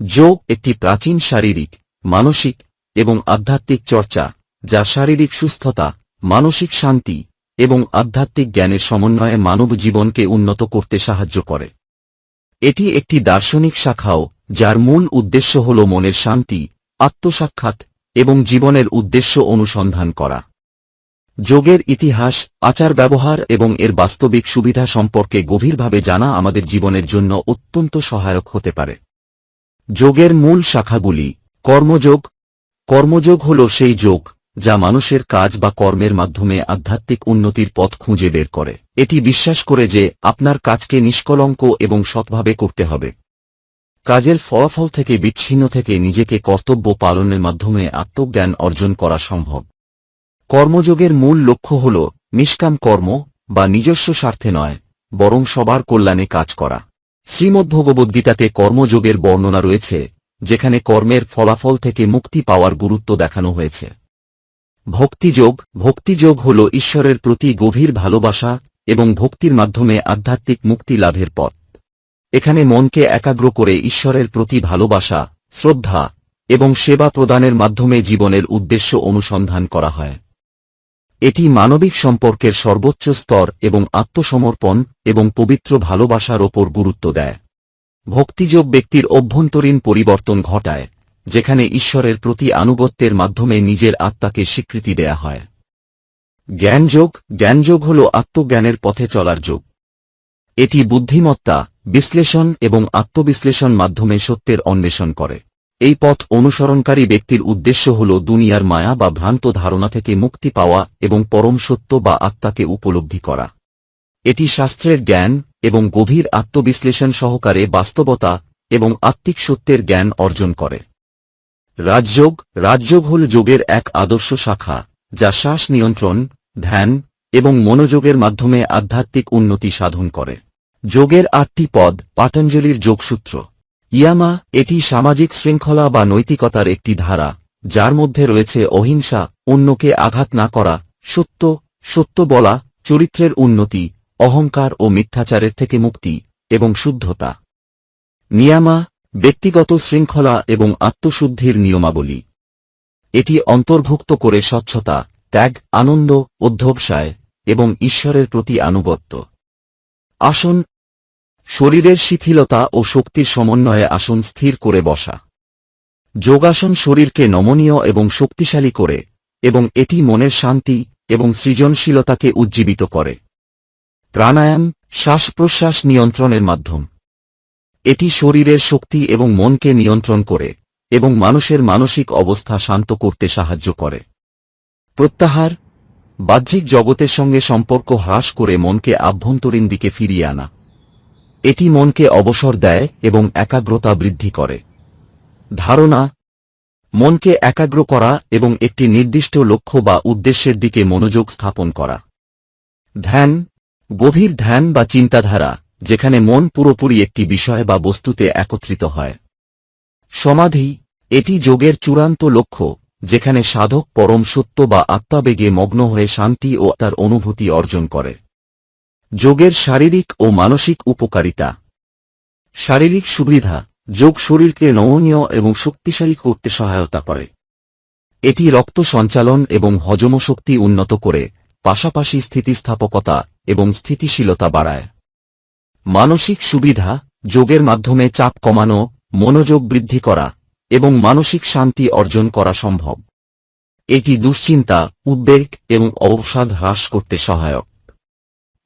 যোগ একটি প্রাচীন শারীরিক, মানসিক এবং আধ্যাত্মিক চর্চা, যা শারীরিক সুস্থতা, মানসিক শান্তি এবং আধ্যাত্মিক জ্ঞানের সমন্বয়ে মানব জীবনকে উন্নত করতে সাহায্য করে। এটি একটি দার্শনিক শাখাও, যার মূল উদ্দেশ্য হল মনের শান্তি, আত্মসাক্ষাৎ এবং জীবনের উদ্দেশ্য অনুসন্ধান করা। যোগের ইতিহাস, আচার ব্যবহার এবং এর বাস্তবিক সুবিধা সম্পর্কে গভীরভাবে জানা আমাদের জীবনের জন্য অত্যন্ত সহায়ক হতে পারে। যোগের মূল শাখাগুলি, কর্মযোগ। কর্মযোগ হল সেই যোগ, যা মানুষের কাজ বা কর্মের মাধ্যমে আধ্যাত্মিক উন্নতির পথ খুঁজে বের করে। এটি বিশ্বাস করে যে, আপনার কাজকে নিষ্কলঙ্ক এবং সৎভাবে করতে হবে। কাজের ফলাফল থেকে বিচ্ছিন্ন থেকে নিজেকে কর্তব্য পালনের মাধ্যমে আত্মজ্ঞান অর্জন করা সম্ভব। কর্মযোগের মূল লক্ষ্য হল, নিষ্কাম কর্ম বা নিজস্ব স্বার্থে নয়, বরং সবার কল্যাণে কাজ করা। শ্রীমদ্ভগবদ্গীতাতে কর্মযোগের বর্ণনা রয়েছে, যেখানে কর্মের ফলাফল থেকে মুক্তি পাওয়ার গুরুত্ব দেখানো হয়েছে। ভক্তিযোগ ভক্তিযোগ হল ঈশ্বরের প্রতি গভীর ভালোবাসা এবং ভক্তির মাধ্যমে আধ্যাত্মিক মুক্তি লাভের পথ। এখানে মনকে একাগ্র করে ঈশ্বরের প্রতি ভালোবাসা, শ্রদ্ধা এবং সেবা প্রদানের মাধ্যমে জীবনের উদ্দেশ্য অনুসন্ধান করা হয়। এটি মানবিক সম্পর্কের সর্বোচ্চ স্তর এবং আত্মসমর্পণ এবং পবিত্র ভালোবাসার ওপর গুরুত্ব দেয়। ভক্তিযোগ ব্যক্তির অভ্যন্তরীণ পরিবর্তন ঘটায়, যেখানে ঈশ্বরের প্রতি আনুগত্যের মাধ্যমে নিজের আত্মাকে স্বীকৃতি দেয়া হয়। জ্ঞানযোগ জ্ঞানযোগ হল আত্মজ্ঞানের পথে চলার যোগ। এটি বুদ্ধিমত্তা, বিশ্লেষণ এবং আত্মবিশ্লেষণ মাধ্যমে সত্যের অন্বেষণ করে। এই পথ অনুসরণকারী ব্যক্তির উদ্দেশ্য হল দুনিয়ার মায়া বা ভ্রান্ত ধারণা থেকে মুক্তি পাওয়া এবং পরম সত্য বা আত্মাকে উপলব্ধি করা। এটি শাস্ত্রের জ্ঞান এবং গভীর আত্মবিশ্লেষণ সহকারে বাস্তবতা এবং আত্মিক সত্যের জ্ঞান অর্জন করে। রাজযোগ রাজযোগ হল যোগের এক আদর্শ শাখা, যা শ্বাস নিয়ন্ত্রণ, ধ্যান এবং মনোযোগের মাধ্যমে আধ্যাত্মিক উন্নতি সাধন করে। যোগের আটটি পদ পাতঞ্জলির যোগসূত্র। ইয়ামা, এটি সামাজিক শৃঙ্খলা বা নৈতিকতার একটি ধারা, যার মধ্যে রয়েছে অহিংসা, অন্যকে আঘাত না করা, সত্য সত্য বলা, চরিত্রের উন্নতি, অহংকার ও মিথ্যাচারের থেকে মুক্তি, এবং শুদ্ধতা। নিয়ামা, ব্যক্তিগত শৃঙ্খলা এবং আত্মশুদ্ধির নিয়মাবলী। এটি অন্তর্ভুক্ত করে স্বচ্ছতা, ত্যাগ, আনন্দ, অধ্যবসায়, এবং ঈশ্বরের প্রতি আনুগত্য। আসন শরীরের শিথিলতা ও শক্তির সমন্বয়ে আসন স্থির করে বসা। যোগাসন শরীরকে নমনীয় এবং শক্তিশালী করে, এবং এটি মনের শান্তি এবং সৃজনশীলতাকে উজ্জীবিত করে। প্রাণায়াম শ্বাস প্রশ্বাস নিয়ন্ত্রণের মাধ্যম। এটি শরীরের শক্তি এবং মনকে নিয়ন্ত্রণ করে, এবং মানুষের মানসিক অবস্থা শান্ত করতে সাহায্য করে। প্রত্যাহার, বাহ্যিক জগতের সঙ্গে সম্পর্ক হ্রাস করে মনকে আভ্যন্তরীণ দিকে ফিরিয়ে আনা। এটি মনকে অবসর দেয় এবং একাগ্রতা বৃদ্ধি করে। ধারণা, মনকে একাগ্র করা এবং একটি নির্দিষ্ট লক্ষ্য বা উদ্দেশ্যের দিকে মনোযোগ স্থাপন করা। ধ্যান, গভীর ধ্যান বা চিন্তাধারা, যেখানে মন পুরোপুরি একটি বিষয় বা বস্তুতে একত্রিত হয়। সমাধি, এটি যোগের চূড়ান্ত লক্ষ্য, যেখানে সাধক পরম সত্য বা আত্মাবেগে মগ্ন হয়ে শান্তি ও তার অনুভূতি অর্জন করে। যোগের শারীরিক ও মানসিক উপকারিতা। শারীরিক সুবিধা, যোগ শরীরকে নমনীয় এবং শক্তিশালী করতে সহায়তা করে। এটি রক্ত সঞ্চালন এবং হজম শক্তি উন্নত করে, পাশাপাশি স্থিতিস্থাপকতা এবং স্থিতিশীলতা বাড়ায়। মানসিক সুবিধা, যোগের মাধ্যমে চাপ কমানো, মনোযোগ বৃদ্ধি করা এবং মানসিক শান্তি অর্জন করা সম্ভব। এটি দুশ্চিন্তা, উদ্বেগ এবং অবসাদ হ্রাস করতে সহায়ক।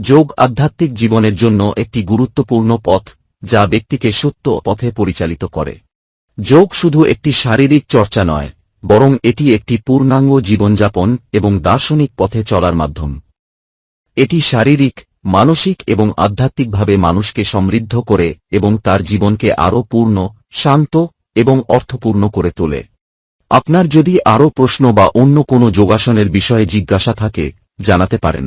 যোগ আধ্যাত্মিক জীবনের জন্য একটি গুরুত্বপূর্ণ পথ, যা ব্যক্তিকে সত্য পথে পরিচালিত করে। যোগ শুধু একটি শারীরিক চর্চা নয়, বরং এটি একটি পূর্ণাঙ্গ জীবনযাপন এবং দার্শনিক পথে চলার মাধ্যম। এটি শারীরিক, মানসিক এবং আধ্যাত্মিকভাবে মানুষকে সমৃদ্ধ করে এবং তার জীবনকে আরও পূর্ণ, শান্ত এবং অর্থপূর্ণ করে তোলে। আপনার যদি আরও প্রশ্ন বা অন্য কোনো যোগাসনের বিষয়ে জিজ্ঞাসা থাকে, জানাতে পারেন।